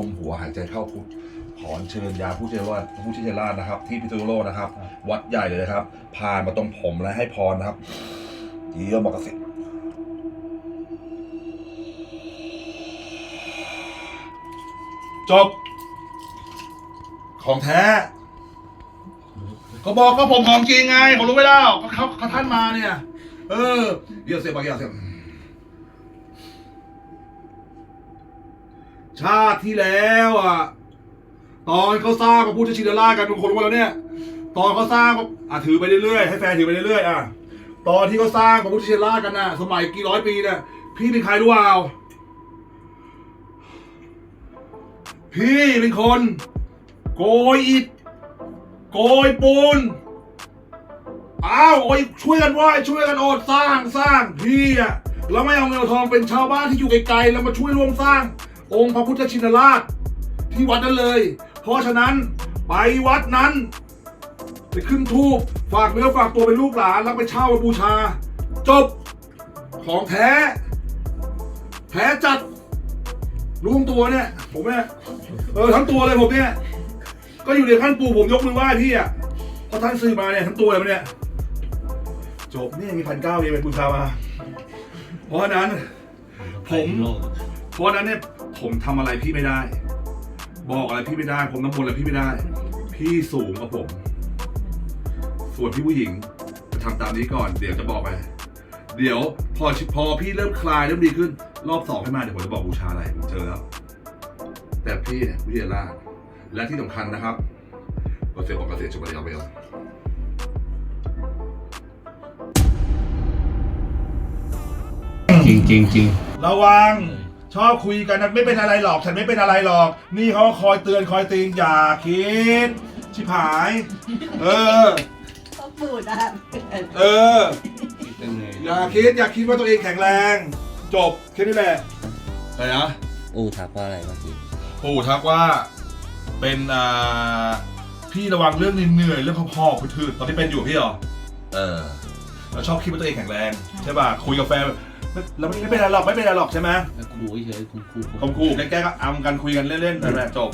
ก้มหัวหายใจเข้าพุทขอเชิญยาผู้เจริญราชผู้ชิเจริญราชนะครับ ที่พิษณุโลกนะครับ วัดใหญ่เลยนะครับพามาตรงผมและให้พรนะครับเยี่ยมมากสิจบ ของแท้ ก็บอกก็ผมของจริงไงผมรู้ไม่ได้ก็เขาเขาท่านมาเนี่ย เออเดี๋ยวเสียบางอย่างเสียบ ชาติที่แล้วอะ ตอนเขาสร้างพระพุทธชินราชกันทุกคนรู้แล้วเนี่ย ตอนเขาสร้างอะถือไปเรื่อยๆให้แฟนถือไปเรื่อยๆอะ ตอนที่เขาสร้างพระพุทธชินราชกันน่ะ สมัยกี่ร้อยปีเนี่ยพี่เป็นใครรู้เปล่าพี่เป็นคน โกยอิฐโกยปูนอ้าวโอ้ยช่วยกันไหวช่วยกันโอดสร้างสร้างพี่อะแล้วไม่เอาเงินทองเป็นชาวบ้านที่อยู่ไกลๆแล้วมาช่วยร่วมสร้าง องค์พระพุทธชินราช ที่วัดนั้นเลย เพราะฉะนั้นไปวัดนั้น ไปขึ้นทูปฝากเนื้อฝากตัวเป็นลูกหลานแล้วไปเช่ามาบูชา จบของแท้ แท้จัดรู้ทั้งตัวเนี่ย ผมเนี่ยเออทั้งตัวเลยผมเนี่ย ก็อยู่ในขั้นปู่ผมยกมือไหว้พี่อะเพราะท่านซื้อมาเนี่ยทั้งตัวเลยมันเนี่ยจบนี่มีพันเก้าเองเป็นบูชามาเพราะฉะนั้น ผม เพราะฉะนั้นเนี่ย ผมทำอะไรพี่ไม่ได้ บอกอะไรพี่ไม่ได้ ผมน้ำมนต์อะไรพี่ไม่ได้ พี่สูงกว่าผม ส่วนพี่ผู้หญิงจะทำตามนี้ก่อน เดี๋ยวจะบอกไป เดี๋ยวพอพอพี่เริ่มคลายเริ่มดีขึ้น รอบสองให้มาเดี๋ยวผมจะบอกบูชาอะไรผมเจอแล้ว แต่พี่เนี่ยวิทยาลาชและที่สำคัญนะครับเกษตรบอกเกษตรชมบุรีเอาไปเอาจริงจริงจริงระวัง ชอบคุยกันนะไม่เป็นอะไรหรอก ฉันไม่เป็นอะไรหรอก นี่เขาคอยเตือนคอยตีนอย่าคิด ชิบหาย เออ ก็พูดอะเออ เป็นไงอย่าคิดอย่าคิดว่าตัวเองแข็งแรง จบแค่นี้แหละอะไรนะอู้ทักว่าอะไรเมื่อกี้ปู่ทักว่าเป็นอ่าพี่ระวังเรื่องเหนื่อยๆเรื่องพอกๆพืดๆตอนนี้เป็นอยู่พี่เหรอ เออ เราชอบคิดว่าตัวเองแข็งแรง ใช่ป่ะคุยกับแฟน ไม่แล้วไม่เป็นไรหรอกไม่เป็นไรหรอกใช่ไหมครูเฉยๆคุณครูคมคู่แกล้งๆก็อำกันคุยกันเล่นๆนั่นแหละจบ